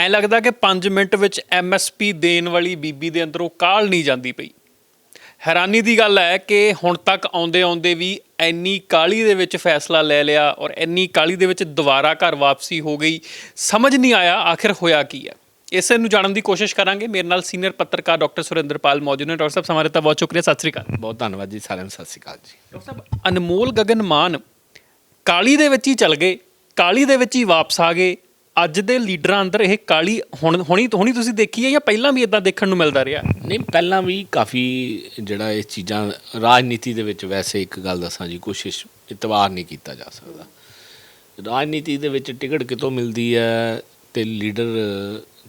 ਐ ਲੱਗਦਾ ਕਿ 5 ਮਿੰਟ ਵਿੱਚ ਐਮਐਸਪੀ ਦੇਣ ਵਾਲੀ ਬੀਬੀ ਦੇ ਅੰਦਰੋਂ ਕਾਲ ਨਹੀਂ ਜਾਂਦੀ ਪਈ। ਹੈਰਾਨੀ ਦੀ ਗੱਲ ਹੈ ਕਿ ਹੁਣ ਤੱਕ ਆਉਂਦੇ ਆਉਂਦੇ ਵੀ ਇੰਨੀ ਕਾਲੀ ਦੇ ਵਿੱਚ ਫੈਸਲਾ ਲੈ ਲਿਆ ਔਰ ਇੰਨੀ ਕਾਲੀ ਦੇ ਵਿੱਚ ਦੁਬਾਰਾ ਘਰ ਵਾਪਸੀ ਹੋ ਗਈ ਸਮਝ ਨਹੀਂ ਆਇਆ ਆਖਿਰ ਹੋਇਆ ਕੀ ਹੈ। ਇਸੇ ਨੂੰ ਜਾਣਨ ਦੀ ਕੋਸ਼ਿਸ਼ ਕਰਾਂਗੇ। ਮੇਰੇ ਨਾਲ ਸੀਨੀਅਰ ਪੱਤਰਕਾਰ ਡਾਕਟਰ ਸੁਰਿੰਦਰਪਾਲ ਮੌਜੂਦ ਨੇ। ਡਾਕਟਰ ਸਾਹਿਬ ਸਮਾਰੇ ਤਾਂ ਬਹੁਤ ਸ਼ੁਕਰੀਆ। ਸਤਿ ਸ੍ਰੀ ਅਕਾਲ। ਬਹੁਤ ਧੰਨਵਾਦ ਜੀ ਸਾਰਿਆਂ ਨੂੰ। ਸਤਿ ਸ਼੍ਰੀ ਅਕਾਲ ਜੀ। ਡਾਕਟਰ ਸਾਹਿਬ ਅਨਮੋਲ ਗਗਨ ਮਾਨ ਕਾਲੀ ਦੇ ਵਿੱਚ ਹੀ ਚਲ ਗਏ ਕਾਲੀ ਦੇ ਵਿੱਚ ਹੀ ਵਾਪਸ ਆ ਗਏ। ਅੱਜ ਦੇ ਲੀਡਰਾਂ ਅੰਦਰ ਇਹ ਕਾਲੀ ਹੁਣ ਹੁਣੀ ਹੁਣੀ ਤੁਸੀਂ ਦੇਖੀ ਹੈ ਜਾਂ ਪਹਿਲਾਂ ਵੀ ਇਦਾਂ ਦੇਖਣ ਨੂੰ ਮਿਲਦਾ ਰਿਹਾ? ਨਹੀਂ, ਪਹਿਲਾਂ ਵੀ ਕਾਫੀ ਜਿਹੜਾ ਇਹ ਚੀਜ਼ਾਂ ਰਾਜਨੀਤੀ ਦੇ ਵਿੱਚ ਵੈਸੇ ਇੱਕ ਗੱਲ ਦੱਸਾਂ ਜੀ ਕੋਸ਼ਿਸ਼ ਇਤਵਾਰ ਨਹੀਂ ਕੀਤਾ ਜਾ ਸਕਦਾ। ਰਾਜਨੀਤੀ ਦੇ ਵਿੱਚ ਟਿਕਟ ਕਿਤੋਂ ਮਿਲਦੀ ਹੈ ਤੇ ਲੀਡਰ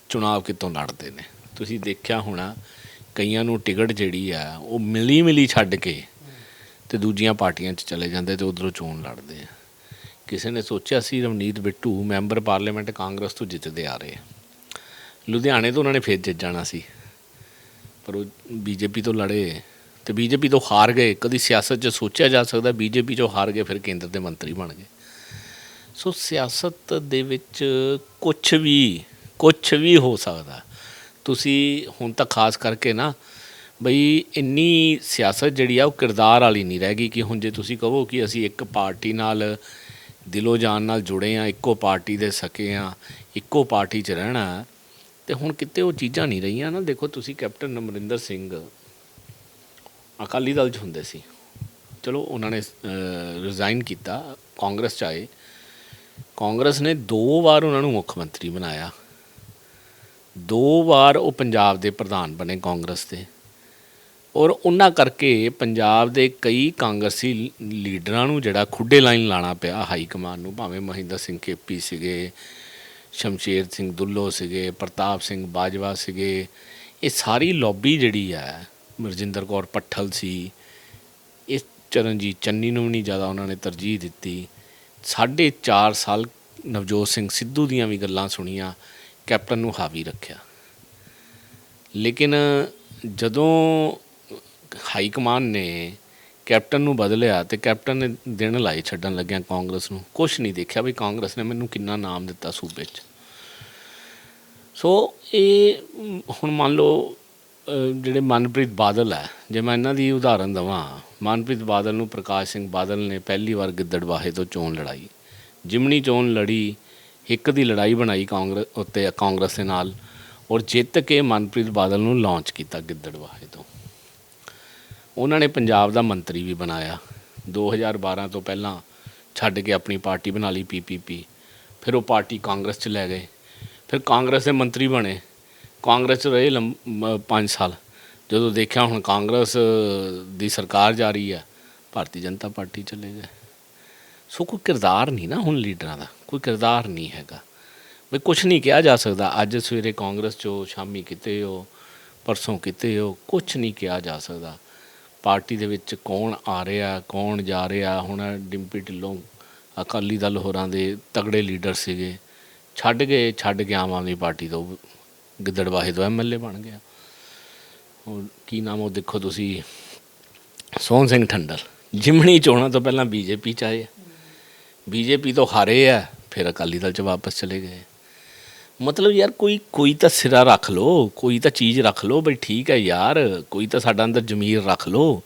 ਚੁਣਾਵ ਕਿਤੋਂ ਲੜਦੇ ਨੇ? ਤੁਸੀਂ ਦੇਖਿਆ ਹੋਣਾ, ਕਈਆਂ ਨੂੰ ਟਿਕਟ ਜਿਹੜੀ ਆ, ਉਹ ਮਿਲੀ ਮਿਲੀ ਛੱਡ ਕੇ ਤੇ ਦੂਜੀਆਂ ਪਾਰਟੀਆਂ 'ਚ ਚਲੇ ਜਾਂਦੇ ਤੇ ਉਧਰੋਂ ਚੋਣ ਲੜਦੇ ਆ। ਕਿਸੇ ਨੇ ਸੋਚਿਆ ਸੀ ਰਵਨੀਤ ਬਿੱਟੂ ਮੈਂਬਰ ਪਾਰਲੀਮੈਂਟ ਕਾਂਗਰਸ ਤੋਂ ਜਿੱਤਦੇ ਆ ਰਹੇ ਲੁਧਿਆਣੇ ਤੋਂ ਉਹਨਾਂ ਨੇ ਫੇਰ ਜਿੱਤ ਜਾਣਾ ਸੀ। ਪਰ ਉਹ ਬੀਜੇਪੀ ਤੋਂ ਲੜੇ ਤੇ ਬੀਜੇਪੀ ਤੋਂ ਹਾਰ ਗਏ। ਕਦੀ ਸਿਆਸਤ 'ਚ ਸੋਚਿਆ ਜਾ ਸਕਦਾ ਬੀਜੇਪੀ 'ਚੋਂ ਹਾਰ ਗਏ, ਫਿਰ ਕੇਂਦਰ ਦੇ ਮੰਤਰੀ ਬਣ ਗਏ। ਸੋ ਸਿਆਸਤ ਦੇ ਵਿੱਚ ਕੁਝ ਵੀ ਕੁਝ ਵੀ ਹੋ ਸਕਦਾ। ਤੁਸੀਂ ਹੁਣ ਤਾਂ ਖਾਸ ਕਰਕੇ ਨਾ ਬਈ ਇੰਨੀ ਸਿਆਸਤ ਜਿਹੜੀ ਆ ਉਹ ਕਿਰਦਾਰ ਵਾਲੀ ਨਹੀਂ ਰਹਿ ਗਈ ਕਿ ਹੁਣ ਜੇ ਤੁਸੀਂ ਕਹੋ ਕਿ ਅਸੀਂ ਇੱਕ ਪਾਰਟੀ ਨਾਲ ਦਿਲੋਂ ਜਾਨ ਨਾਲ ਜੁੜੇ ਆ, ਇੱਕੋ ਪਾਰਟੀ ਦੇ ਸਕੇ ਆ, ਇੱਕੋ ਪਾਰਟੀ 'ਚ ਰਹਿਣਾ ਤੇ ਹੁਣ ਕਿਤੇ ਉਹ ਚੀਜ਼ਾਂ ਨਹੀਂ ਰਹੀਆਂ ਨਾ। ਦੇਖੋ, ਤੁਸੀਂ ਕੈਪਟਨ ਅਮਰਿੰਦਰ ਸਿੰਘ ਅਕਾਲੀ ਦਲ 'ਚ ਹੁੰਦੇ ਸੀ। ਚਲੋ, ਉਹਨਾਂ ਨੇ ਰਿਜ਼ਾਈਨ ਕੀਤਾ, ਕਾਂਗਰਸ 'ਚ ਆਏ। ਕਾਂਗਰਸ ਨੇ ਦੋ ਵਾਰ ਉਹਨਾਂ ਨੂੰ ਮੁੱਖ ਮੰਤਰੀ ਬਣਾਇਆ। ਦੋ ਵਾਰ ਉਹ ਪੰਜਾਬ ਦੇ ਪ੍ਰਧਾਨ ਬਣੇ ਕਾਂਗਰਸ ਦੇ। ਔਰ ਉਹਨਾਂ ਕਰਕੇ ਪੰਜਾਬ ਦੇ ਕਈ ਕਾਂਗਰਸੀ ਲੀਡਰਾਂ ਨੂੰ ਜਿਹੜਾ ਖੁੱਡੇ ਲਾਈਨ ਲਾਣਾ ਪਿਆ, ਹਾਈ ਕਮਾਨ ਨੂੰ, ਭਾਵੇਂ ਮਹਿੰਦਰ ਸਿੰਘ ਕੇਪੀ ਸੀਗੇ, ਸ਼ਮਸ਼ੇਰ ਸਿੰਘ ਦੁੱਲੋ ਸੀਗੇ, ਪ੍ਰਤਾਪ ਸਿੰਘ ਬਾਜਵਾ ਸੀਗੇ, ਇਹ ਸਾਰੀ ਲੌਬੀ ਜਿਹੜੀ ਹੈ, ਮਰਜਿੰਦਰ ਕੌਰ ਪੱਠਲ ਸੀ, ਇਸ ਚਰਨਜੀਤ ਚੰਨੀ ਨੂੰ ਵੀ ਨਹੀਂ ਜ਼ਿਆਦਾ ਉਹਨਾਂ ਨੇ ਤਰਜੀਹ ਦਿੱਤੀ। ਸਾਢੇ 4 ਸਾਲ ਨਵਜੋਤ ਸਿੰਘ ਸਿੱਧੂ ਦੀਆਂ ਵੀ ਗੱਲਾਂ ਸੁਣੀਆਂ, ਕੈਪਟਨ ਨੂੰ ਹਾਵੀ ਰੱਖਿਆ। ਲੇਕਿਨ ਜਦੋਂ ਹਾਈ ਕਮਾਨ ਨੇ ਕੈਪਟਨ ਨੂੰ ਬਦਲਿਆ ਤੇ ਕੈਪਟਨ ਨੇ ਦਿਨ ਲਾਏ ਛੱਡਣ ਲੱਗਿਆ ਕਾਂਗਰਸ ਨੂੰ। ਕੁਝ ਨਹੀਂ ਦੇਖਿਆ ਵੀ ਕਾਂਗਰਸ ਨੇ ਮੈਨੂੰ ਕਿੰਨਾ ਨਾਮ ਦਿੱਤਾ ਸੂਬੇ 'ਚ। ਸੋ ਇਹ, ਹੁਣ ਮੰਨ ਲਓ ਜਿਹੜੇ ਮਨਪ੍ਰੀਤ ਬਾਦਲ ਹੈ, ਜੇ ਮੈਂ ਇਹਨਾਂ ਦੀ ਉਦਾਹਰਨ ਦਵਾਂ, ਮਨਪ੍ਰੀਤ ਬਾਦਲ ਨੂੰ ਪ੍ਰਕਾਸ਼ ਸਿੰਘ ਬਾਦਲ ਨੇ ਪਹਿਲੀ ਵਾਰ ਗਿੱਦੜਵਾਹੇ ਤੋਂ ਚੋਣ ਲੜਾਈ। ਜਿਮਣੀ ਚੋਣ ਲੜੀ, ਇੱਕ ਦੀ ਲੜਾਈ ਬਣਾਈ ਕਾਂਗਰਸ ਉੱਤੇ ਕਾਂਗਰਸ ਦੇ ਨਾਲ, ਔਰ ਜਿੱਤ ਕੇ ਮਨਪ੍ਰੀਤ ਬਾਦਲ ਨੂੰ ਲਾਂਚ ਕੀਤਾ ਗਿੱਦੜਵਾਹੇ ਤੋਂ। ਉਹਨਾਂ ਨੇ ਪੰਜਾਬ ਦਾ ਮੰਤਰੀ ਵੀ ਬਣਾਇਆ। 2012 ਤੋਂ ਪਹਿਲਾਂ ਛੱਡ ਕੇ ਆਪਣੀ ਪਾਰਟੀ ਬਣਾ ਲਈ ਪੀਪੀਪੀ ਫਿਰ ਉਹ ਪਾਰਟੀ ਕਾਂਗਰਸ 'ਚ ਲੈ ਗਏ। ਫਿਰ ਕਾਂਗਰਸ ਦੇ ਮੰਤਰੀ ਬਣੇ। ਕਾਂਗਰਸ 'ਚ ਰਹੇ 5 ਸਾਲ। ਜਦੋਂ ਦੇਖਿਆ ਹੁਣ ਕਾਂਗਰਸ ਦੀ ਸਰਕਾਰ ਜਾ ਰਹੀ ਹੈ, ਭਾਰਤੀ ਜਨਤਾ ਪਾਰਟੀ ਚਲੇ ਗਏ। ਸੋ ਕੋਈ ਕਿਰਦਾਰ ਨਹੀਂ ਨਾ ਹੁਣ ਲੀਡਰਾਂ ਦਾ। ਕੋਈ ਕਿਰਦਾਰ ਨਹੀਂ ਹੈਗਾ। ਵੀ ਕੁਝ ਨਹੀਂ ਕਿਹਾ ਜਾ ਸਕਦਾ। ਅੱਜ ਸਵੇਰੇ ਕਾਂਗਰਸ 'ਚੋਂ ਸ਼ਾਮੀ ਕਿਤੇ ਹੋ, ਪਰਸੋਂ ਕਿਤੇ ਹੋ ਕੁਝ ਨਹੀਂ ਕਿਹਾ ਜਾ ਸਕਦਾ। ਪਾਰਟੀ ਦੇ ਵਿੱਚ ਕੌਣ ਆ ਰਿਹਾ, ਕੌਣ ਜਾ ਰਿਹਾ? ਹੁਣ ਡਿੰਪੀ ਢਿੱਲੋਂ ਅਕਾਲੀ ਦਲ ਹੋਰਾਂ ਦੇ ਤਗੜੇ ਲੀਡਰ ਸੀਗੇ। ਛੱਡ ਗਏ, ਛੱਡ ਕੇ ਆਮ ਆਦਮੀ ਪਾਰਟੀ ਤੋਂ ਗਿੱਦੜਵਾਹੇ ਤੋਂ ਐਮਐਲਏ ਬਣ ਗਿਆ। ਹੁਣ ਕੀ ਨਾਮ ਉਹ ਦੇਖੋ ਤੁਸੀਂ? ਸੋਹਣ ਸਿੰਘ ਠੰਡਲ। ਜਿਮਣੀ ਚੋਣਾਂ ਤੋਂ ਪਹਿਲਾਂ ਬੀਜੇਪੀ ਚ ਆਏ ਬੀਜੇਪੀ ਤੋਂ ਹਾਰੇ ਆ, ਫਿਰ ਅਕਾਲੀ ਦਲ ਚ ਵਾਪਸ ਚਲੇ ਗਏ। ਮਤਲਬ ਯਾਰ ਕੋਈ ਕੋਈ ਤਾਂ ਸਿਰਾ ਰੱਖ ਲਓ, ਕੋਈ ਤਾਂ ਚੀਜ਼ ਰੱਖ ਲਓ, ਬਈ ਠੀਕ ਹੈ ਯਾਰ, ਕੋਈ ਤਾਂ ਸਾਡਾ ਅੰਦਰ ਜ਼ਮੀਰ ਰੱਖ ਲਓ,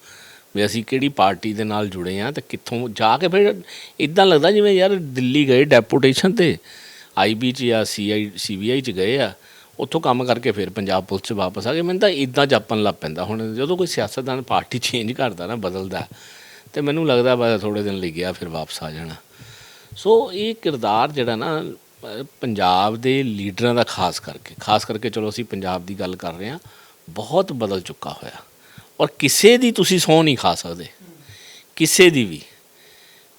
ਵੀ ਅਸੀਂ ਕਿਹੜੀ ਪਾਰਟੀ ਦੇ ਨਾਲ ਜੁੜੇ ਆ ਤੇ ਕਿੱਥੋਂ ਜਾ ਕੇ ਫਿਰ ਇਦਾਂ ਲੱਗਦਾ ਜਿਵੇਂ ਯਾਰ ਦਿੱਲੀ ਗਏ ਡੈਪੂਟੇਸ਼ਨ ਤੇ ਆਈਬੀ ਚ ਜਾਂ ਸੀਆਈ ਸੀਬੀਆਈ ਚ ਗਏ ਆ, ਉੱਥੋਂ ਕੰਮ ਕਰਕੇ ਫਿਰ ਪੰਜਾਬ ਪੁਲਿਸ ਚ ਵਾਪਸ ਆ ਗਏ। ਮੈਨੂੰ ਤਾਂ ਇਦਾਂ ਜਾਪਣ ਲੱਗ ਪੈਂਦਾ। ਹੁਣ ਜਦੋਂ ਕੋਈ ਸਿਆਸਤਦਾਨ ਪਾਰਟੀ ਚੇਂਜ ਕਰਦਾ ਨਾ, ਬਦਲਦਾ, ਤੇ ਮੈਨੂੰ ਲੱਗਦਾ ਬਸ ਥੋੜੇ ਦਿਨ ਲਈ ਗਿਆ, ਫਿਰ ਵਾਪਸ ਆ ਜਾਣਾ। ਸੋ ਇਹ ਕਿਰਦਾਰ ਜਿਹੜਾ ਨਾ ਪੰਜਾਬ ਦੇ ਲੀਡਰਾਂ ਦਾ ਖਾਸ ਕਰਕੇ ਖਾਸ ਕਰਕੇ ਚਲੋ ਅਸੀਂ ਪੰਜਾਬ ਦੀ ਗੱਲ ਕਰ ਰਹੇ ਹਾਂ, ਬਹੁਤ ਬਦਲ ਚੁੱਕਾ ਹੋਇਆ। ਔਰ ਕਿਸੇ ਦੀ ਤੁਸੀਂ ਸਹੁੰ ਨਹੀਂ ਖਾ ਸਕਦੇ। ਕਿਸੇ ਦੀ ਵੀ।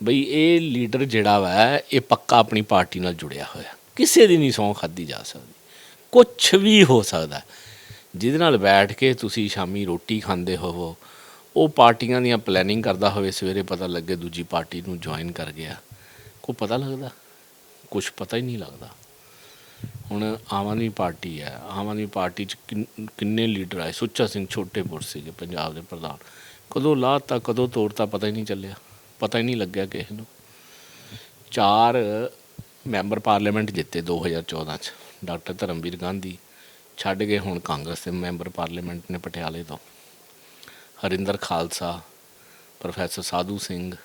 ਬਈ ਇਹ ਲੀਡਰ ਜਿਹੜਾ ਵਾ, ਇਹ ਪੱਕਾ ਆਪਣੀ ਪਾਰਟੀ ਨਾਲ ਜੁੜਿਆ ਹੋਇਆ। ਕਿਸੇ ਦੀ ਨਹੀਂ ਸਹੁੰ ਖਾਦੀ ਜਾ ਸਕਦੀ। ਕੁਝ ਵੀ ਹੋ ਸਕਦਾ। ਜਿਹਦੇ ਨਾਲ ਬੈਠ ਕੇ ਤੁਸੀਂ ਸ਼ਾਮੀ ਰੋਟੀ ਖਾਂਦੇ ਹੋਵੋ, ਉਹ ਪਾਰਟੀਆਂ ਦੀਆਂ ਪਲੈਨਿੰਗ ਕਰਦਾ ਹੋਵੇ, ਸਵੇਰੇ ਪਤਾ ਲੱਗੇ ਦੂਜੀ ਪਾਰਟੀ ਨੂੰ ਜੁਆਇਨ ਕਰ ਗਿਆ। ਕੋਈ ਪਤਾ ਲੱਗਦਾ? ਕੁਝ ਪਤਾ ਹੀ ਨਹੀਂ ਲੱਗਦਾ। ਹੁਣ ਆਮ ਆਦਮੀ ਪਾਰਟੀ ਹੈ, ਆਮ ਆਦਮੀ ਪਾਰਟੀ ਚ ਕਿੰਨ- ਕਿੰਨੇ ਲੀਡਰ ਆਏ? ਸੁੱਚਾ ਸਿੰਘ ਛੋਟੇਪੁਰ ਸੀਗੇ ਪੰਜਾਬ ਦੇ ਪ੍ਰਧਾਨ। ਕਦੋਂ ਲਾਤਾ ਕਦੋਂ ਤੋੜਤਾ ਪਤਾ ਹੀ ਨਹੀਂ ਚੱਲਿਆ। ਪਤਾ ਹੀ ਨਹੀਂ ਲੱਗਿਆ ਕਿਸੇ ਨੂੰ। ਚਾਰ ਮੈਂਬਰ ਪਾਰਲੀਮੈਂਟ ਜਿੱਤੇ 2014 ਚ, ਡਾਕਟਰ ਧਰਮਵੀਰ ਗਾਂਧੀ। ਛੱਡ ਗਏ ਹੁਣ ਕਾਂਗਰਸ ਦੇ ਮੈਂਬਰ ਪਾਰਲੀਮੈਂਟ ਨੇ ਪਟਿਆਲੇ ਤੋਂ। ਹਰਿੰਦਰ ਖਾਲਸਾ, ਪ੍ਰੋਫੈਸਰ ਸਾਧੂ ਸਿੰਘ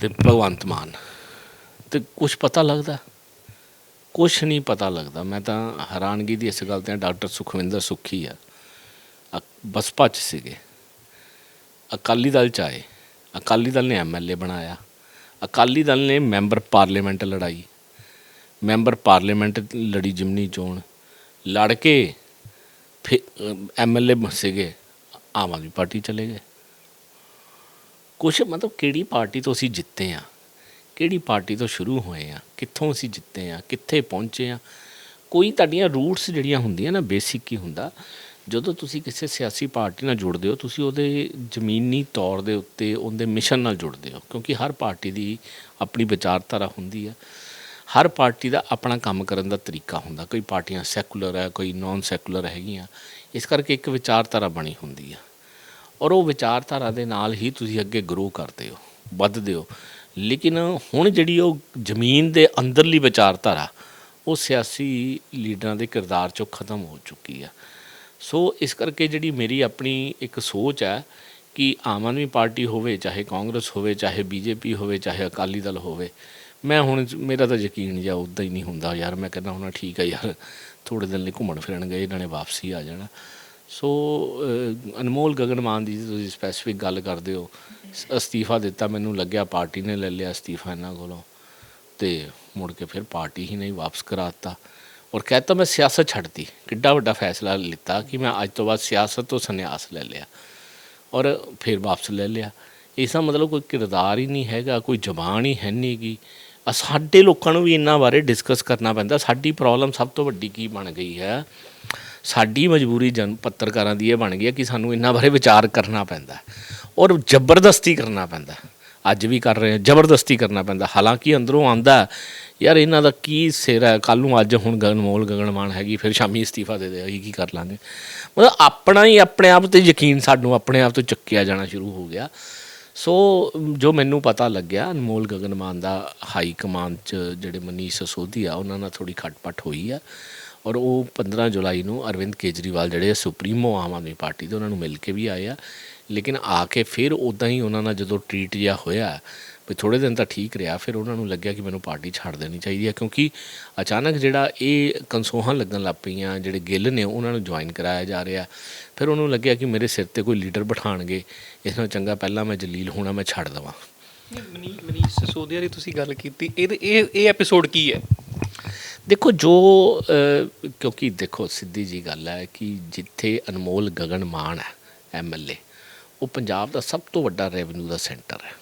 ਤੇ ਭਗਵੰਤ ਮਾਨ। ਤੇ ਕੁਝ ਪਤਾ ਲੱਗਦਾ। ਕੁਝ ਨਹੀਂ ਪਤਾ ਲੱਗਦਾ। ਮੈਂ ਤਾਂ ਹੈਰਾਨਗੀ ਦੀ ਇਸ ਗੱਲ ਤੇ ਡਾਕਟਰ ਸੁਖਵਿੰਦਰ ਸੁੱਖੀ ਆ। ਅਕ- ਬਸਪਾ ਚ ਸੀਗੇ। ਅਕਾਲੀ ਦਲ ਚ ਆਏ। ਅਕਾਲੀ ਦਲ ਨੇ ਐਮਐਲਏ ਬਣਾਇਆ। ਅਕਾਲੀ ਦਲ ਨੇ ਮੈਂਬਰ ਪਾਰਲੀਮੈਂਟ ਲੜਾਈ। ਮੈਂਬਰ ਪਾਰਲੀਮੈਂਟ ਲੜੀ ਜਿਮਨੀ ਚੋਣ। ਲੜ ਕੇ ਫਿਰ ਐਮਐਲਏ ਸੀਗੇ। ਆਮ ਆਦਮੀ ਪਾਰਟੀ ਚਲੇ ਗਏ। ਕੁਛ ਮਤਲਬ ਕਿਹੜੀ ਪਾਰਟੀ ਤੋਂ ਅਸੀਂ ਜਿੱਤੇ ਆ? ਕਿਹੜੀ ਪਾਰਟੀ ਤੋਂ ਸ਼ੁਰੂ ਹੋਏ ਆ, ਕਿੱਥੋਂ ਅਸੀਂ ਜਿੱਤੇ ਆ, ਕਿੱਥੇ ਪਹੁੰਚੇ ਆ। ਕੋਈ ਤੁਹਾਡੀਆਂ ਰੂਟਸ ਜਿਹੜੀਆਂ ਹੁੰਦੀਆਂ ਨਾ, ਬੇਸਿਕ ਹੀ ਹੁੰਦਾ। ਜਦੋਂ ਤੁਸੀਂ ਕਿਸੇ ਸਿਆਸੀ ਪਾਰਟੀ ਨਾਲ ਜੁੜਦੇ ਹੋ, ਤੁਸੀਂ ਉਹਦੇ ਜ਼ਮੀਨੀ ਤੌਰ ਦੇ ਉੱਤੇ ਉਹਦੇ ਮਿਸ਼ਨ ਨਾਲ ਜੁੜਦੇ ਹੋ, ਕਿਉਂਕਿ ਹਰ ਪਾਰਟੀ ਦੀ ਆਪਣੀ ਵਿਚਾਰਧਾਰਾ ਹੁੰਦੀ ਆ। ਹਰ ਪਾਰਟੀ ਦਾ ਆਪਣਾ ਕੰਮ ਕਰਨ ਦਾ ਤਰੀਕਾ ਹੁੰਦਾ। ਕੋਈ ਪਾਰਟੀਆਂ ਸੈਕੂਲਰ ਹੈ ਕੋਈ ਨਾਨ ਸੈਕੂਲਰ ਹੈਗੀਆਂ। ਇਸ ਕਰਕੇ ਇੱਕ ਵਿਚਾਰਧਾਰਾ ਬਣੀ ਹੁੰਦੀ ਆ। ਔਰ ਉਹ ਵਿਚਾਰਧਾਰਾ ਦੇ ਨਾਲ ਹੀ ਤੁਸੀਂ ਅੱਗੇ ਗਰੋ ਕਰਦੇ ਹੋ, ਵੱਧਦੇ ਹੋ। ਲੇਕਿਨ ਹੁਣ ਜਿਹੜੀ ਉਹ ਜ਼ਮੀਨ ਦੇ ਅੰਦਰਲੀ ਵਿਚਾਰਧਾਰਾ, ਉਹ ਸਿਆਸੀ ਲੀਡਰਾਂ ਦੇ ਕਿਰਦਾਰ ਚੋਂ ਖਤਮ ਹੋ ਚੁੱਕੀ ਆ। ਸੋ ਇਸ ਕਰਕੇ ਜਿਹੜੀ ਮੇਰੀ ਆਪਣੀ ਇੱਕ ਸੋਚ ਹੈ ਕਿ ਆਮ ਆਦਮੀ ਪਾਰਟੀ ਹੋਵੇ, ਚਾਹੇ ਕਾਂਗਰਸ ਹੋਵੇ, ਚਾਹੇ ਬੀਜੇਪੀ ਹੋਵੇ, ਚਾਹੇ ਅਕਾਲੀ ਦਲ ਹੋਵੇ, ਮੈਂ ਹੁਣ ਮੇਰਾ ਤਾਂ ਯਕੀਨ ਜਾਂ ਉਦਾਂ ਹੀ ਨਹੀਂ ਹੁੰਦਾ, ਯਾਰ ਮੈਂ ਕਹਿੰਦਾ ਹੁਣ ਠੀਕ ਆ ਯਾਰ ਥੋੜੇ ਦਿਨ ਲਈ ਘੁੰਮਣ ਫਿਰਨ ਗਏ ਇਹਨਾਂ ਨੇ ਵਾਪਸੀ ਆ ਜਾਣਾ। ਸੋ ਅਨਮੋਲ ਗਗਨ ਮਾਨ ਦੀ ਤੁਸੀਂ ਸਪੈਸੀਫਿਕ ਗੱਲ ਕਰਦੇ ਹੋ। ਅਸਤੀਫਾ ਦਿੱਤਾ, ਮੈਨੂੰ ਲੱਗਿਆ ਪਾਰਟੀ ਨੇ ਲੈ ਲਿਆ ਅਸਤੀਫਾ ਇਹਨਾਂ ਕੋਲੋਂ। ਤੇ ਮੁੜ ਕੇ ਫਿਰ ਪਾਰਟੀ ਹੀ ਨਹੀਂ ਵਾਪਸ ਕਰਾਤਾ। ਔਰ ਕਹਿਤਾ ਮੈਂ ਸਿਆਸਤ ਛੱਡਤੀ। ਕਿੱਡਾ ਵੱਡਾ ਫੈਸਲਾ ਲਿੱਤਾ ਕਿ ਮੈਂ ਅੱਜ ਤੋਂ ਬਾਅਦ ਸਿਆਸਤ ਤੋਂ ਸੰਨਿਆਸ ਲੈ ਲਿਆ। ਔਰ ਫਿਰ ਵਾਪਸ ਲੈ ਲਿਆ। ਇਸਦਾ ਮਤਲਬ ਕੋਈ ਕਿਰਦਾਰ ਹੀ ਨਹੀਂ ਹੈਗਾ, ਕੋਈ ਜ਼ਬਾਨ ਹੀ ਹੈ ਨਹੀਂ ਗੀ। ਸਾਡੇ ਲੋਕਾਂ ਨੂੰ ਵੀ ਇਹਨਾਂ ਬਾਰੇ ਡਿਸਕਸ ਕਰਨਾ ਪੈਂਦਾ। ਸਾਡੀ ਪ੍ਰੋਬਲਮ ਸਭ ਤੋਂ ਵੱਡੀ ਕੀ ਬਣ ਗਈ ਹੈ? ਸਾਡੀ ਮਜਬੂਰੀ ਜਨ ਪੱਤਰਕਾਰਾਂ ਦੀ ਇਹ ਬਣ ਗਈ ਹੈ ਕਿ ਸਾਨੂੰ ਇਹਨਾਂ ਬਾਰੇ ਵਿਚਾਰ ਕਰਨਾ ਪੈਂਦਾ ਔਰ ਜ਼ਬਰਦਸਤੀ ਕਰਨਾ ਪੈਂਦਾ ਅੱਜ ਵੀ ਕਰ ਰਹੇ ਹਾਂ, ਜ਼ਬਰਦਸਤੀ ਕਰਨਾ ਪੈਂਦਾ ਹਾਲਾਂਕਿ ਅੰਦਰੋਂ ਆਂਦਾ ਯਾਰ ਇਹਨਾਂ ਦਾ ਕੀ ਸਿਰ ਹੈ ਕੱਲ ਨੂੰ ਅੱਜ ਹੁਣ ਗਗਨਮੋਲ ਗਗਨਮਾਨ ਹੈਗੀ, ਫਿਰ ਸ਼ਾਮੀ ਅਸਤੀਫਾ ਦੇ ਦੇ, ਅਸੀਂ ਕੀ ਕਰ ਲਾਂਗੇ? ਮਤਲਬ ਆਪਣਾ ਹੀ ਆਪਣੇ ਆਪ ਤੇ ਯਕੀਨ ਸਾਨੂੰ ਆਪਣੇ ਆਪ ਤੋਂ ਚੱਕਿਆ ਜਾਣਾ ਸ਼ੁਰੂ ਹੋ ਗਿਆ। ਸੋ, ਜੋ ਮੈਨੂੰ ਪਤਾ ਲੱਗਿਆ, ਅਨਮੋਲ ਗਗਨਮਾਨ ਦਾ ਹਾਈ ਕਮਾਂਡ ਚ ਜਿਹੜੇ ਮਨੀਸ਼ ਸੋਧੀ ਆ, ਉਹਨਾਂ ਨਾਲ ਥੋੜੀ ਖਟਪਟ ਹੋਈ ਆ। ਔਰ ਉਹ 15 ਜੁਲਾਈ ਨੂੰ ਅਰਵਿੰਦ ਕੇਜਰੀਵਾਲ ਜਿਹੜੇ ਆ ਸੁਪਰੀਮੋ ਆਮ ਆਦਮੀ ਪਾਰਟੀ ਦੇ ਉਹਨਾਂ ਨੂੰ ਮਿਲ ਕੇ ਵੀ ਆਏ ਆ। ਲੇਕਿਨ ਆ ਕੇ ਫਿਰ ਉਦਾਂ ਹੀ ਉਹਨਾਂ ਨਾਲ ਜਦੋਂ ਟ੍ਰੀਟ ਜਿਹਾ ਹੋਇਆ, ਵੀ ਥੋੜੇ ਦਿਨ ਤਾਂ ਠੀਕ ਰਿਹਾ, ਫਿਰ ਉਹਨਾਂ ਨੂੰ ਲੱਗਿਆ ਕਿ ਮੈਨੂੰ ਪਾਰਟੀ ਛੱਡ ਦੇਣੀ ਚਾਹੀਦੀ ਹੈ ਕਿਉਂਕਿ ਅਚਾਨਕ ਜਿਹੜਾ ਇਹ ਕੰਸੋਹਾਂ ਲੱਗਣ ਲੱਗ ਪਈਆਂ, ਜਿਹੜੇ ਗਿੱਲ ਨੇ ਉਹਨਾਂ ਨੂੰ ਜੁਆਇਨ ਕਰਾਇਆ ਜਾ ਰਿਹਾ। ਫਿਰ ਉਹਨੂੰ ਲੱਗਿਆ ਕਿ ਮੇਰੇ ਸਿਰ ਤੇ ਕੋਈ ਲੀਡਰ ਬਿਠਾਣਗੇ, ਇਸ ਨਾਲ ਚੰਗਾ ਪਹਿਲਾਂ ਮੈਂ ਜਲੀਲ ਹੋਣਾ ਮੈਂ ਛੱਡ ਦੇਵਾਂ। ਮਨੀ, ਮਨੀਸ਼ ਸੋਧਿਆ ਦੀ ਤੁਸੀਂ ਗੱਲ ਕੀਤੀ ਇਹਦੇ ਇਹ ਇਹ ਐਪੀਸੋਡ ਕੀ ਹੈ? ਦੇਖੋ ਜੋ ਕਿਉਂਕਿ ਦੇਖੋ ਸਿੱਧੀ ਜੀ ਗੱਲ ਹੈ ਕਿ ਜਿੱਥੇ ਅਨਮੋਲ ਗਗਨ ਮਾਨ ਹੈ ਐਮਐਲਏ ਉਹ ਪੰਜਾਬ ਦਾ ਸਭ ਤੋਂ ਵੱਡਾ ਰੈਵਨਿਊ ਦਾ ਸੈਂਟਰ ਹੈ।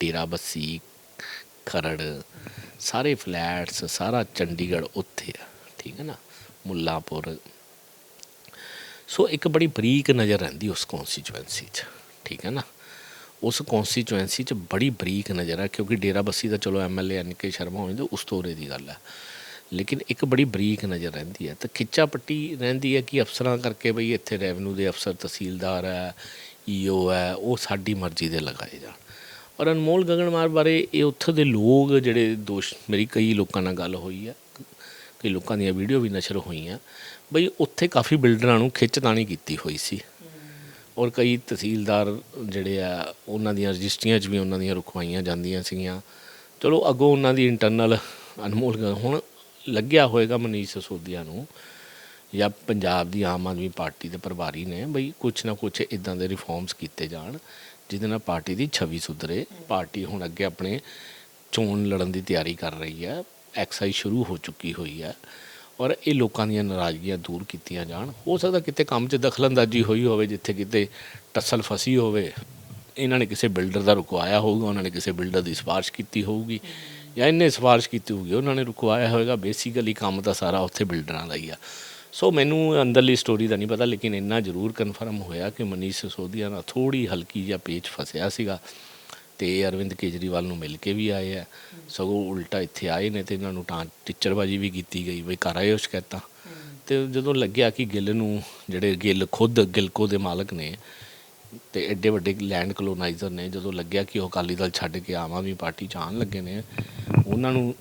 ਡੇਰਾ ਬੱਸੀ, ਖਰੜ, ਸਾਰੇ ਫਲੈਟਸ, ਸਾਰਾ ਚੰਡੀਗੜ੍ਹ ਉੱਥੇ ਆ ਠੀਕ ਹੈ ਨਾ? ਮੁੱਲਾਪੁਰ। ਸੋ ਇੱਕ ਬੜੀ ਬਰੀਕ ਨਜ਼ਰ ਰਹਿੰਦੀ ਉਸ ਕੌਂਸਟੀਚੁਐਂਸੀ 'ਚ, ਠੀਕ ਹੈ ਨਾ? ਉਸ ਕੌਂਸਟੀਚੁਐਂਸੀ 'ਚ ਬੜੀ ਬਰੀਕ ਨਜ਼ਰ ਹੈ, ਕਿਉਂਕਿ ਡੇਰਾ ਬੱਸੀ ਦਾ ਚਲੋ ਐਮਐਲਏ ਐਨਕੇ ਸ਼ਰਮਾ ਹੋਏ ਤੇ ਉਸ ਤੋਰੇ ਦੀ ਗੱਲ ਹੈ। ਲੇਕਿਨ ਇੱਕ ਬੜੀ ਬਰੀਕ ਨਜ਼ਰ ਰਹਿੰਦੀ ਹੈ। ਤਾਂ ਖਿੱਚਾ ਪੱਟੀ ਰਹਿੰਦੀ ਹੈ ਕਿ ਅਫਸਰਾਂ ਕਰਕੇ ਬਈ ਇੱਥੇ ਰੈਵਨਿਊ ਦੇ ਅਫਸਰ ਤਹਿਸੀਲਦਾਰ ਹੈ ਈਓ ਹੈ, ਉਹ ਸਾਡੀ ਮਰਜ਼ੀ ਦੇ ਲਗਾਏ ਜਾਣ। ਔਰ ਅਨਮੋਲ ਗਗਨਮਾਰ ਬਾਰੇ ਇਹ ਉੱਥੇ ਦੇ ਲੋਕ ਜਿਹੜੇ ਦੋਸ਼, ਮੇਰੀ ਕਈ ਲੋਕਾਂ ਨਾਲ ਗੱਲ ਹੋਈ ਹੈ, ਕਈ ਲੋਕਾਂ ਦੀਆਂ ਵੀਡੀਓ ਵੀ ਨਸ਼ਰ ਹੋਈਆਂ। ਬਈ ਉੱਥੇ ਕਾਫੀ ਬਿਲਡਰਾਂ ਨੂੰ ਖਿੱਚਤਾਣੀ ਕੀਤੀ ਹੋਈ ਸੀ। ਔਰ ਕਈ ਤਹਿਸੀਲਦਾਰ ਜਿਹੜੇ ਆ, ਉਹਨਾਂ ਦੀਆਂ ਰਜਿਸਟਰੀਆਂ 'ਚ ਵੀ ਉਹਨਾਂ ਦੀਆਂ ਰੁਕਵਾਈਆਂ ਜਾਂਦੀਆਂ ਸੀਗੀਆਂ। ਚਲੋ ਅੱਗੋਂ ਉਹਨਾਂ ਦੀ ਇੰਟਰਨਲ ਅਨਮੋਲ ਗ- ਹੁਣ ਲੱਗਿਆ ਹੋਏਗਾ ਮਨੀਸ਼ ਸਸੋਦੀਆ ਨੂੰ, ਜਾਂ ਪੰਜਾਬ ਦੀ ਆਮ ਆਦਮੀ ਪਾਰਟੀ ਦੇ ਪ੍ਰਭਾਰੀ ਨੇ, ਬਈ ਕੁਛ ਨਾ ਕੁਛ ਇਦਾਂ ਦੇ ਰਿਫਾਰਮਸ ਕੀਤੇ ਜਾਣ, ਜਿਹਦੇ ਨਾਲ ਪਾਰਟੀ ਦੀ ਛਵੀ ਸੁਧਰੇ। ਪਾਰਟੀ ਹੁਣ ਅੱਗੇ ਆਪਣੇ ਚੋਣ ਲੜਨ ਦੀ ਤਿਆਰੀ ਕਰ ਰਹੀ ਹੈ, ਐਕਸਾਈਜ਼ ਸ਼ੁਰੂ ਹੋ ਚੁੱਕੀ ਹੋਈ ਹੈ, ਔਰ ਇਹ ਲੋਕਾਂ ਦੀਆਂ ਨਾਰਾਜ਼ਗੀਆਂ ਦੂਰ ਕੀਤੀਆਂ ਜਾਣ। ਹੋ ਸਕਦਾ ਕਿਤੇ ਕੰਮ 'ਚ ਦਖਲਅੰਦਾਜ਼ੀ ਹੋਈ ਹੋਵੇ, ਜਿੱਥੇ ਕਿਤੇ ਟੱਸਲ ਫਸੀ ਹੋਵੇ। ਇਹਨਾਂ ਨੇ ਕਿਸੇ ਬਿਲਡਰ ਦਾ ਰੁਕਵਾਇਆ ਹੋਊਗਾ, ਉਹਨਾਂ ਨੇ ਕਿਸੇ ਬਿਲਡਰ ਦੀ ਸਿਫਾਰਿਸ਼ ਕੀਤੀ ਹੋਊਗੀ। ਜਾਂ ਇਹਨੇ ਸਿਫਾਰਿਸ਼ ਕੀਤੀ ਹੋਊਗੀ, ਉਹਨਾਂ ਨੇ ਰੁਕਵਾਇਆ ਹੋਵੇਗਾ ਬੇਸਿਕਲੀ ਕੰਮ ਤਾਂ ਸਾਰਾ ਉੱਥੇ ਬਿਲਡਰਾਂ ਦਾ ਹੀ ਆ। ਸੋ ਮੈਨੂੰ ਅੰਦਰਲੀ ਸਟੋਰੀ ਦਾ ਨਹੀਂ ਪਤਾ, ਲੇਕਿਨ ਇੰਨਾ ਜ਼ਰੂਰ ਕਨਫਰਮ ਹੋਇਆ ਕਿ ਮਨੀਸ਼ ਸਿਸੋਦੀਆ ਨਾਲ ਥੋੜੀ ਹਲਕੀ ਜਿਹਾ ਪੇਚ ਫਸਿਆ ਸੀਗਾ ਤੇ ਅਰਵਿੰਦ ਕੇਜਰੀਵਾਲ ਨੂੰ ਮਿਲ ਕੇ ਵੀ ਆਏ ਆ। ਸਗੋਂ ਉਲਟਾ ਇੱਥੇ ਆਏ ਨੇ ਤੇ ਇਹਨਾਂ ਨੂੰ ਟਾਂ ਟੀਚਰਬਾਜੀ ਵੀ ਕੀਤੀ ਗਈ ਬਈ ਕਰ ਆਏ ਹੋ ਸ਼ਿਕਾਇਤਾਂ। ਤੇ ਜਦੋਂ ਲੱਗਿਆ ਕਿ ਗਿੱਲ ਨੂੰ ਜਿਹੜੇ ਗਿੱਲ ਖੁਦ ਗਿਲਕੋ ਦੇ ਮਾਲਕ ਨੇ ਤੇ ਐਡੇ ਵੱਡੇ ਲੈਂਡ ਕਲੋਨਾਈਜ਼ਰ ਨੇ, ਜਦੋਂ ਲੱਗਿਆ ਕਿ ਉਹ ਅਕਾਲੀ ਦਲ ਛੱਡ ਕੇ ਆਮ ਆਦਮੀ ਪਾਰਟੀ ਚ ਆਉਣ ਲੱਗੇ ਨੇ ਉਹਨਾਂ ਨੂੰ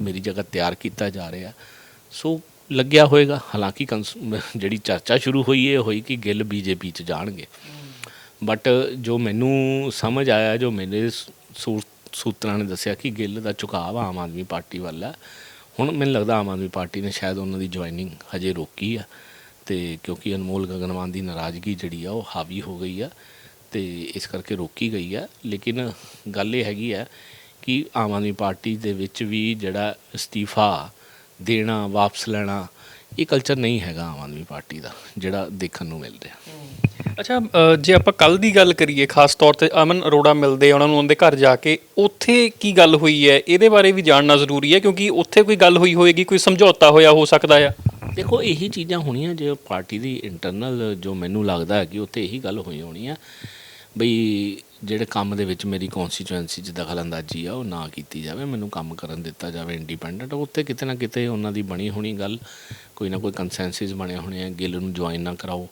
ਮੇਰੀ ਜਗ੍ਹਾ ਤਿਆਰ ਕੀਤਾ ਜਾ ਰਿਹਾ। ਸੋ ਲੱਗਿਆ ਹੋਏਗਾ, ਹਾਲਾਂਕਿ ਕੰਸ- ਜਿਹੜੀ ਚਰਚਾ ਸ਼ੁਰੂ ਹੋਈ ਹੈ ਇਹ ਹੋਈ ਕਿ ਗਿੱਲ ਬੀਜੇਪੀ ਚ ਜਾਣਗੇ। ਬਟ ਜੋ ਮੈਨੂੰ ਸਮਝ ਆਇਆ, ਜੋ ਮੇਰੇ ਸੂਤਰਾਂ ਨੇ ਦੱਸਿਆ ਕਿ ਗਿੱਲ ਦਾ ਝੁਕਾਅ ਆਮ ਆਦਮੀ ਪਾਰਟੀ ਵੱਲ ਹੈ, ਹੁਣ ਮੈਨੂੰ ਲੱਗਦਾ ਆਮ ਆਦਮੀ ਪਾਰਟੀ ਨੇ ਸ਼ਾਇਦ ਉਹਨਾਂ ਦੀ ਜੁਆਇਨਿੰਗ ਹਜੇ ਰੋਕੀ ਆ। ਤੇ ਕਿਉਂਕਿ ਅਨਮੋਲ ਗਗਨਵਾਨ ਦੀ ਨਾਰਾਜ਼ਗੀ ਜਿਹੜੀ ਆ, ਉਹ ਹਾਵੀ ਹੋ ਗਈ ਆ ਤੇ ਇਸ ਕਰਕੇ ਰੋਕੀ ਗਈ ਆ। ਲੇਕਿਨ ਗੱਲ ਇਹ ਹੈਗੀ ਆ ਕਿ ਆਮ ਆਦਮੀ ਪਾਰਟੀ ਦੇ ਵਿੱਚ ਵੀ ਜਿਹੜਾ ਅਸਤੀਫਾ ਦੇਣਾ ਵਾਪਸ ਲੈਣਾ ਇਹ ਕਲਚਰ ਨਹੀਂ ਹੈਗਾ ਆਮ ਆਦਮੀ ਪਾਰਟੀ ਦਾ ਜਿਹੜਾ ਦੇਖਣ ਨੂੰ ਮਿਲ ਰਿਹਾ ਅੱਛਾ ਜੇ ਆਪਾਂ ਕੱਲ ਦੀ ਗੱਲ ਕਰੀਏ ਖਾਸ ਤੌਰ ਤੇ ਅਮਨ ਅਰੋੜਾ ਮਿਲਦੇ ਉਹਨਾਂ ਨੂੰ ਉਹਦੇ ਘਰ ਜਾ ਕੇ ਉੱਥੇ ਕੀ ਗੱਲ ਹੋਈ ਹੈ? ਇਹਦੇ ਬਾਰੇ ਵੀ ਜਾਣਨਾ ਜ਼ਰੂਰੀ ਹੈ ਕਿਉਂਕਿ ਉੱਥੇ ਕੋਈ ਗੱਲ ਹੋਈ ਹੋਏਗੀ ਕੋਈ ਸਮਝੌਤਾ ਹੋਇਆ ਹੋ ਸਕਦਾ ਆ ਦੇਖੋ ਇਹੀ ਚੀਜ਼ਾਂ ਹੋਣੀਆਂ ਜੇ ਪਾਰਟੀ ਦੀ ਇੰਟਰਨਲ ਜੋ ਮੈਨੂੰ ਲੱਗਦਾ ਹੈ ਕਿ ਉੱਥੇ ਇਹੀ ਗੱਲ ਹੋਈ ਹੋਣੀ ਆ ਬਈ ਜਿਹੜੇ ਕੰਮ ਦੇ ਵਿੱਚ ਮੇਰੀ ਕਨਸਟੀਚੁਐਂਸੀ 'ਚ ਦਖਲਅੰਦਾਜ਼ੀ ਆ, ਉਹ ਨਾ ਕੀਤੀ ਜਾਵੇ, ਮੈਨੂੰ ਕੰਮ ਕਰਨ ਦਿੱਤਾ ਜਾਵੇ ਇੰਡੀਪੈਂਡੈਂਟ ਉੱਥੇ ਕਿਤੇ ਨਾ ਕਿਤੇ ਉਹਨਾਂ ਦੀ ਬਣੀ ਹੋਣੀ ਗੱਲ, ਕੋਈ ਨਾ ਕੋਈ ਕੰਸੈਂਸਸ ਬਣੇ ਹੋਣੇ ਆ, ਗਿੱਲ ਨੂੰ ਜੁਆਇਨ ਨਾ ਕਰਾਓ।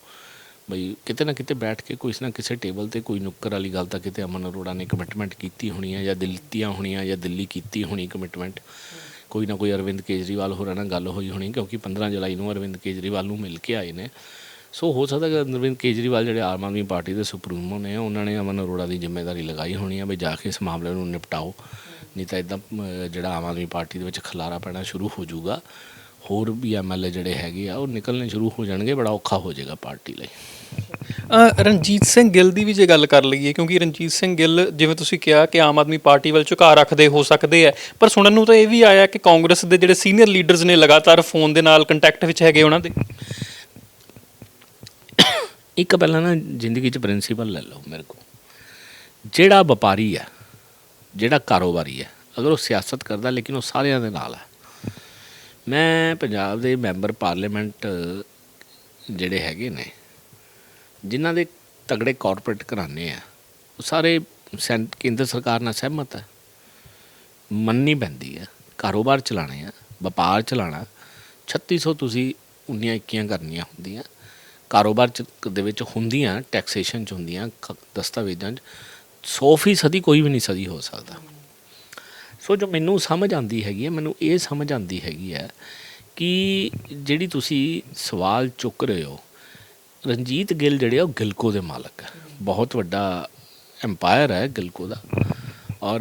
ਬਈ ਕਿਤੇ ਨਾ ਕਿਤੇ ਬੈਠ ਕੇ ਕੋਈ ਨਾ ਕਿਸੇ ਟੇਬਲ ਤੇ ਕੋਈ ਨੁੱਕਰ ਵਾਲੀ ਗੱਲ ਤਾਂ ਕਿਤੇ ਅਮਨ ਅਰੋੜਾ ਨੇ ਕਮਿਟਮੈਂਟ ਕੀਤੀ ਹੋਣੀ ਹੈ ਜਾਂ ਦਿੱਲੀਆਂ ਹੋਣੀਆਂ, ਜਾਂ ਦਿੱਲੀ ਕੀਤੀ ਹੋਣੀ ਕਮਿਟਮੈਂਟ ਕੋਈ ਨਾ ਕੋਈ ਅਰਵਿੰਦ ਕੇਜਰੀਵਾਲ ਹੋਰਾਂ ਨਾਲ ਗੱਲ ਹੋਈ ਹੋਣੀ, ਕਿਉਂਕਿ 15 ਜੁਲਾਈ ਨੂੰ ਅਰਵਿੰਦ ਕੇਜਰੀਵਾਲ ਨੂੰ ਮਿਲ ਕੇ ਆਏ ਨੇ। ਸੋ ਹੋ ਸਕਦਾ ਕਿ ਅਰਵਿੰਦ ਕੇਜਰੀਵਾਲ ਜਿਹੜੇ ਆਮ ਆਦਮੀ ਪਾਰਟੀ ਦੇ ਸੁਪਰੀਮੋ ਨੇ ਉਹਨਾਂ ਨੇ ਅਮਨ ਅਰੋੜਾ ਦੀ ਜ਼ਿੰਮੇਵਾਰੀ ਲਗਾਈ ਹੋਣੀ ਆ ਵੀ ਜਾ ਕੇ ਇਸ ਮਾਮਲੇ ਨੂੰ ਨਿਪਟਾਓ। ਨਹੀਂ ਤਾਂ ਇਦਾਂ ਜਿਹੜਾ ਆਮ ਆਦਮੀ ਪਾਰਟੀ ਦੇ ਵਿੱਚ ਖਲਾਰਾ ਪੈਣਾ ਸ਼ੁਰੂ ਹੋ ਜਾਊਗਾ। ਹੋਰ ਵੀ ਐਮਐਲਏ ਜਿਹੜੇ ਹੈਗੇ ਆ, ਉਹ ਨਿਕਲਣੇ ਸ਼ੁਰੂ ਹੋ ਜਾਣਗੇ, ਬੜਾ ਔਖਾ ਹੋ ਜਾਏਗਾ ਪਾਰਟੀ ਲਈ। ਰਣਜੀਤ ਸਿੰਘ ਗਿੱਲ ਦੀ ਵੀ ਜੇ ਗੱਲ ਕਰ ਲਈਏ, ਕਿਉਂਕਿ ਰਣਜੀਤ ਸਿੰਘ ਗਿੱਲ ਜਿਵੇਂ ਤੁਸੀਂ ਕਿਹਾ ਕਿ ਆਮ ਆਦਮੀ ਪਾਰਟੀ ਵੱਲ ਝੁਕਾਅ ਰੱਖਦੇ ਹੋ ਸਕਦੇ ਆ, ਪਰ ਸੁਣਨ ਨੂੰ ਤਾਂ ਇਹ ਵੀ ਆਇਆ ਕਿ ਕਾਂਗਰਸ ਦੇ ਜਿਹੜੇ ਸੀਨੀਅਰ ਲੀਡਰਸ ਨੇ ਲਗਾਤਾਰ ਫੋਨ ਦੇ ਨਾਲ ਕੰਟੈਕਟ ਵਿੱਚ ਹੈਗੇ ਉਹਨਾਂ ਦੇ। ਇੱਕ ਪਹਿਲਾਂ ਨਾ ਜ਼ਿੰਦਗੀ 'ਚ ਪ੍ਰਿੰਸੀਪਲ ਲੈ ਲਓ ਮੇਰੇ ਕੋ ਜਿਹੜਾ ਵਪਾਰੀ ਹੈ, ਜਿਹੜਾ ਕਾਰੋਬਾਰੀ ਹੈ, ਅਗਰ ਉਹ ਸਿਆਸਤ ਕਰਦਾ ਲੇਕਿਨ ਉਹ ਸਾਰਿਆਂ ਦੇ ਨਾਲ ਹੈ। ਮੈਂ ਪੰਜਾਬ ਦੇ ਮੈਂਬਰ ਪਾਰਲੀਮੈਂਟ, ਜਿਹੜੇ ਹੈਗੇ ਨੇ, ਜਿਨ੍ਹਾਂ ਦੇ ਤਗੜੇ ਕਾਰਪੋਰੇਟ ਘਰਾਣੇ ਆ, ਉਹ ਸਾਰੇ ਸੈਂਟ ਕੇਂਦਰ ਸਰਕਾਰ ਨਾਲ ਸਹਿਮਤ ਹੈ। ਮੰਨਣੀ ਪੈਂਦੀ ਹੈ, ਕਾਰੋਬਾਰ ਚਲਾਣੇ ਆ, ਵਪਾਰ ਚਲਾਣਾ 3600 ਤੁਸੀਂ 19 21 ਕਰਨੀਆਂ ਹੁੰਦੀਆਂ। ਕਾਰੋਬਾਰ ਚ ਦੇ ਵਿੱਚ ਹੁੰਦੀਆਂ ਟੈਕਸੇਸ਼ਨ ਚ ਹੁੰਦੀਆਂ, ਖ- ਦਸਤਾਵੇਜ਼ਾਂ ਚ 100% ਕੋਈ ਵੀ ਨਹੀਂ ਸਦੀ ਹੋ ਸਕਦਾ। ਸੋ ਜੋ ਮੈਨੂੰ ਸਮਝ ਆਂਦੀ ਹੈਗੀ ਹੈ, ਮੈਨੂੰ ਇਹ ਸਮਝ ਆਂਦੀ ਹੈਗੀ ਹੈ ਕਿ ਜਿਹੜੀ ਤੁਸੀਂ ਸਵਾਲ ਚੁੱਕ ਰਹੇ ਹੋ, ਰਣਜੀਤ ਗਿੱਲ ਜਿਹੜੇ ਆ, ਉਹ ਗਿਲਕੋ ਦੇ ਮਾਲਕ ਹੈ। ਬਹੁਤ ਵੱਡਾ ਐਮਪਾਇਰ ਹੈ ਗਿਲਕੋ ਦਾ। ਔਰ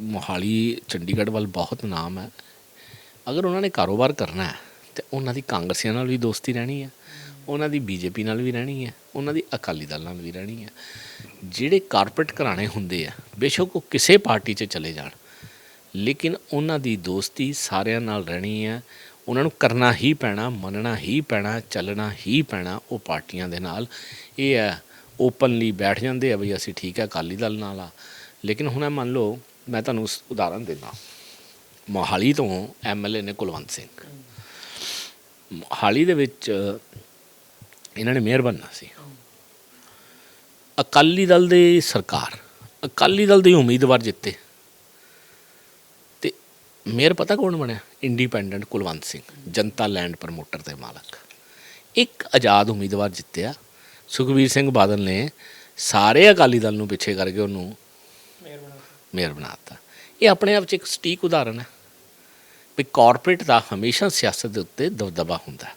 ਮੋਹਾਲੀ ਚੰਡੀਗੜ੍ਹ ਵੱਲ ਬਹੁਤ ਨਾਮ ਹੈ। ਅਗਰ ਉਹਨਾਂ ਨੇ ਕਾਰੋਬਾਰ ਕਰਨਾ ਹੈ, ਤੇ ਉਹਨਾਂ ਦੀ ਕਾਂਗਰਸੀਆਂ ਨਾਲ ਵੀ ਦੋਸਤੀ ਰਹਿਣੀ ਹੈ। ਉਹਨਾਂ ਦੀ ਬੀਜੇਪੀ ਨਾਲ ਵੀ ਰਹਿਣੀ ਹੈ, ਉਹਨਾਂ ਦੀ ਅਕਾਲੀ ਦਲ ਨਾਲ ਵੀ ਰਹਿਣੀ ਹੈ। ਜਿਹੜੇ ਕਾਰਪੋਰੇਟ ਘਰਾਣੇ ਹੁੰਦੇ ਆ, ਬੇਸ਼ੱਕ ਉਹ ਕਿਸੇ ਪਾਰਟੀ 'ਚ ਚਲੇ ਜਾਣ, ਲੇਕਿਨ ਉਹਨਾਂ ਦੀ ਦੋਸਤੀ ਸਾਰਿਆਂ ਨਾਲ ਰਹਿਣੀ ਹੈ। ਉਹਨਾਂ ਨੂੰ ਕਰਨਾ ਹੀ ਪੈਣਾ, ਮੰਨਣਾ ਹੀ ਪੈਣਾ, ਚੱਲਣਾ ਹੀ ਪੈਣਾ ਉਹ ਪਾਰਟੀਆਂ ਦੇ ਨਾਲ। ਇਹ ਹੈ, ਓਪਨਲੀ ਬੈਠ ਜਾਂਦੇ ਆ, ਬਈ ਅਸੀਂ ਠੀਕ ਹੈ, ਅਕਾਲੀ ਦਲ ਨਾਲ ਆ। ਲੇਕਿਨ ਹੁਣ ਮੰਨ ਲਓ, ਮੈਂ ਤੁਹਾਨੂੰ ਉਦਾਹਰਨ ਦਿੰਦਾ। ਮੋਹਾਲੀ ਤੋਂ ਐਮਐਲਏ ਨੇ ਕੁਲਵੰਤ ਸਿੰਘ। ਮੋਹਾਲੀ ਦੇ ਵਿੱਚ ਇਹਨਾਂ ਨੇ ਮੇਅਰ ਬਣਨਾ ਸੀ। ਅਕਾਲੀ ਦਲ ਦੇ ਸਰਕਾਰ, ਅਕਾਲੀ ਦਲ ਦੇ ਉਮੀਦਵਾਰ ਜਿੱਤੇ। ਤੇ ਮੇਅਰ ਪਤਾ ਕੌਣ ਬਣਿਆ? Independent Kulwant Singh, Janta land promoter ਦੇ ਮਾਲਕ। ਇੱਕ ਆਜ਼ਾਦ ਉਮੀਦਵਾਰ ਜਿੱਤਿਆ। ਸੁਖਬੀਰ ਸਿੰਘ ਬਾਦਲ ਨੇ ਸਾਰੇ ਅਕਾਲੀ ਦਲ ਨੂੰ ਪਿੱਛੇ ਕਰਕੇ ਉਹਨੂੰ ਮੇਅਰ ਬਣਾਤਾ। ਇਹ ਆਪਣੇ ਆਪ 'ਚ ਇੱਕ ਸਟੀਕ ਉਦਾਹਰਨ ਹੈ ਵੀ ਕਾਰਪੋਰੇਟ ਦਾ ਹਮੇਸ਼ਾ ਸਿਆਸਤ ਦੇ ਉੱਤੇ ਦਬਦਬਾ ਹੁੰਦਾ ਹੈ।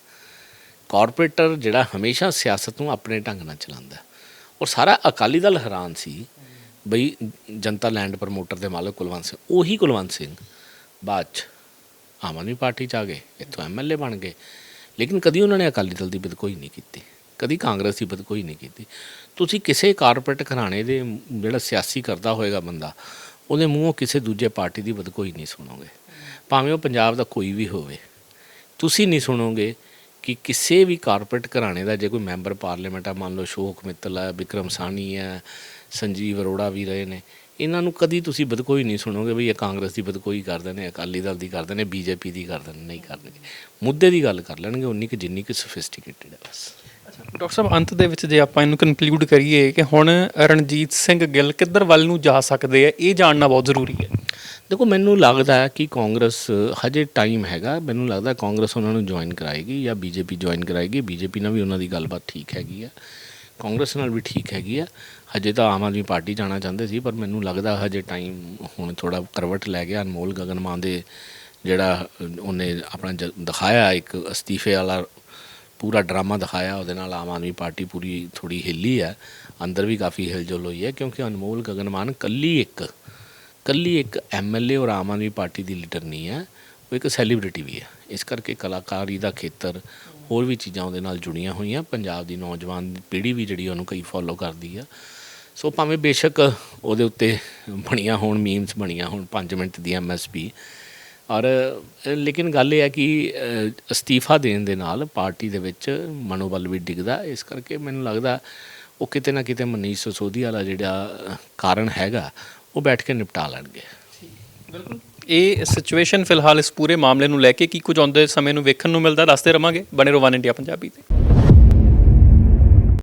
ਕਾਰਪੋਰੇਟਰ ਜਿਹੜਾ ਹਮੇਸ਼ਾ ਸਿਆਸਤ ਨੂੰ ਆਪਣੇ ਢੰਗ ਨਾਲ ਚਲਾਉਂਦਾ ਔਰ ਸਾਰਾ ਅਕਾਲੀ ਦਲ ਹੈਰਾਨ ਸੀ ਬਈ ਜਨਤਾ ਲੈਂਡ ਪ੍ਰਮੋਟਰ ਦੇ ਮਾਲਕ ਕੁਲਵੰਤ ਸਿੰਘ, ਉਹੀ ਕੁਲਵੰਤ ਸਿੰਘ ਬਾਅਦ ਚ ਆਮ ਆਦਮੀ ਪਾਰਟੀ ਚ ਆ ਗਏ, ਇੱਥੋਂ ਐਮਐਲਏ ਬਣ ਗਏ। ਲੇਕਿਨ ਕਦੀ ਉਹਨਾਂ ਨੇ ਅਕਾਲੀ ਦਲ ਦੀ ਬਦਕੋਈ ਨਹੀਂ ਕੀਤੀ, ਕਦੀ ਕਾਂਗਰਸ ਦੀ ਬਦਕੋਈ ਨਹੀਂ ਕੀਤੀ। ਤੁਸੀਂ ਕਿਸੇ ਕਾਰਪੋਰੇਟ ਘਰਾਣੇ ਦੇ ਜਿਹੜਾ ਸਿਆਸੀ ਕਰਦਾ ਹੋਏਗਾ ਬੰਦਾ, ਉਹਦੇ ਮੂੰਹੋਂ ਕਿਸੇ ਦੂਜੇ ਪਾਰਟੀ ਦੀ ਬਦਕੋਈ ਨਹੀਂ ਸੁਣੋਗੇ। ਭਾਵੇਂ ਉਹ ਪੰਜਾਬ ਦਾ ਕੋਈ ਵੀ ਹੋਵੇ। ਤੁਸੀਂ ਨਹੀਂ ਸੁਣੋਗੇ ਕਿ ਕਿਸੇ ਵੀ ਕਾਰਪੋਰੇਟ ਘਰਾਣੇ ਦਾ ਜੇ ਕੋਈ ਮੈਂਬਰ ਪਾਰਲੀਮੈਂਟ ਆ, ਮੰਨ ਲਓ ਸ਼ੋਕ ਮਿੱਤਲ ਹੈ ਵਿਕਰਮ ਸਾਨੀ ਹੈ ਸੰਜੀਵ ਅਰੋੜਾ ਵੀ ਰਹੇ ਨੇ, ਇਹਨਾਂ ਨੂੰ ਕਦੀ ਤੁਸੀਂ ਬਦਕੋਈ ਨਹੀਂ ਸੁਣੋਗੇ ਵੀ ਇਹ ਕਾਂਗਰਸ ਦੀ ਬਦਕੋਈ ਕਰਦੇ ਨੇ, ਅਕਾਲੀ ਦਲ ਦੀ ਕਰਦੇ ਨੇ, ਬੀਜੇਪੀ ਦੀ ਕਰਦੇ ਨੇ, ਨਹੀਂ ਕਰਨਗੇ। ਮੁੱਦੇ ਦੀ ਗੱਲ ਕਰ ਲੈਣਗੇ, ਉਨੀ ਕਿ ਜਿੰਨੀ ਕਿ ਸੋਫਿਸਟੀਕੇਟਿਡ ਹੈ ਬਸ। ਡਾਕਟਰ ਸਾਹਿਬ, ਅੰਤ ਦੇ ਵਿੱਚ ਜੇ ਆਪਾਂ ਇਹਨੂੰ ਕਨਕਲੂਡ ਕਰੀਏ ਕਿ ਹੁਣ ਰਣਜੀਤ ਸਿੰਘ ਗਿੱਲ ਕਿੱਧਰ ਵੱਲ ਨੂੰ ਜਾ ਸਕਦੇ ਆ, ਇਹ ਜਾਣਨਾ ਬਹੁਤ ਜ਼ਰੂਰੀ ਹੈ। ਦੇਖੋ, ਮੈਨੂੰ ਲੱਗਦਾ ਹੈ ਕਿ ਕਾਂਗਰਸ ਹਜੇ ਟਾਈਮ ਹੈਗਾ। ਮੈਨੂੰ ਲੱਗਦਾ ਕਾਂਗਰਸ ਉਹਨਾਂ ਨੂੰ ਜੁਆਇਨ ਕਰਾਏਗੀ ਜਾਂ ਬੀਜੇਪੀ ਜੁਆਇਨ ਕਰਾਏਗੀ। ਬੀਜੇਪੀ ਨਾਲ ਵੀ ਉਹਨਾਂ ਦੀ ਗੱਲਬਾਤ ਠੀਕ ਹੈਗੀ ਆ। ਕਾਂਗਰਸ ਨਾਲ ਵੀ ਠੀਕ ਹੈਗੀ ਆ। ਹਜੇ ਤਾਂ ਆਮ ਆਦਮੀ ਪਾਰਟੀ ਜਾਣਾ ਚਾਹੁੰਦੇ ਸੀ, ਪਰ ਮੈਨੂੰ ਲੱਗਦਾ ਹਜੇ ਟਾਈਮ ਹੁਣ ਥੋੜਾ ਕਰਵਟ ਲੈ ਗਿਆ। ਅਨਮੋਲ ਗਗਨ ਮਾਨ ਦੇ ਜਿਹੜਾ ਉਹਨੇ ਆਪਣਾ ਜ- ਦਿਖਾਇਆ ਇੱਕ ਅਸਤੀਫੇ ਵਾਲਾ ਪੂਰਾ ਡਰਾਮਾ ਦਿਖਾਇਆ, ਉਹਦੇ ਨਾਲ ਆਮ ਆਦਮੀ ਪਾਰਟੀ ਪੂਰੀ ਥੋੜੀ ਹਿੱਲੀ ਹੈ। ਅੰਦਰ ਵੀ ਕਾਫੀ ਹਿਲਜੁਲ ਹੋਈ ਹੈ, ਕਿਉਂਕਿ ਅਨਮੋਲ ਗਗਨ ਮਾਨ ਕੱਲੀ ਇੱਕ ਕੱਲੀ ਇੱਕ ਐਮਐਲਏ ਔਰ ਆਮ ਆਦਮੀ ਪਾਰਟੀ ਦੀ ਲੀਡਰ ਨਹੀਂ ਹੈ, ਉਹ ਇੱਕ ਸੈਲੀਬ੍ਰਿਟੀ ਵੀ ਹੈ। ਇਸ ਕਰਕੇ ਕਲਾਕਾਰੀ ਦਾ ਖੇਤਰ ਹੋਰ ਵੀ ਚੀਜ਼ਾਂ ਉਹਦੇ ਨਾਲ ਜੁੜੀਆਂ ਹੋਈਆਂ। ਪੰਜਾਬ ਦੀ ਨੌਜਵਾਨ ਪੀੜ੍ਹੀ ਵੀ ਜਿਹੜੀ ਉਹਨੂੰ ਕਈ ਫੋਲੋ ਕਰਦੀ ਆ। ਸੋ ਭਾਵੇਂ ਬੇਸ਼ੱਕ ਉਹਦੇ ਉੱਤੇ ਬਣੀਆਂ ਹੋਣ ਮੀਮਸ ਬਣੀਆਂ ਹੋਣ 5 ਮਿੰਟ ਦੀ ਐਮਐਸਪੀ ਔਰ ਲੇਕਿਨ ਗੱਲ ਇਹ ਹੈ ਕਿ ਅਸਤੀਫਾ ਦੇਣ ਦੇ ਨਾਲ ਪਾਰਟੀ ਦੇ ਵਿੱਚ ਮਨੋਬਲ ਵੀ ਡਿੱਗਦਾ। ਇਸ ਕਰਕੇ ਮੈਨੂੰ ਲੱਗਦਾ ਉਹ ਕਿਤੇ ਨਾ ਕਿਤੇ ਮਨੀਸ਼ ਸਿਸੋਦੀਆ ਵਾਲਾ ਜਿਹੜਾ ਕਾਰਨ ਹੈਗਾ, ਉਹ ਬੈਠ ਕੇ ਨਿਪਟਾ ਲੈਣਗੇ। ਬਿਲਕੁਲ। ਇਹ ਸਿਚੁਏਸ਼ਨ ਫਿਲਹਾਲ ਇਸ ਪੂਰੇ ਮਾਮਲੇ ਨੂੰ ਲੈ ਕੇ ਕੀ ਕੁਝ ਆਉਂਦੇ ਸਮੇਂ ਨੂੰ ਵੇਖਣ ਨੂੰ ਮਿਲਦਾ, ਦੱਸਦੇ ਰਵਾਂਗੇ। ਬਣੇ ਰਹੋ ਵਨ ਇੰਡੀਆ ਪੰਜਾਬੀ ਤੇ।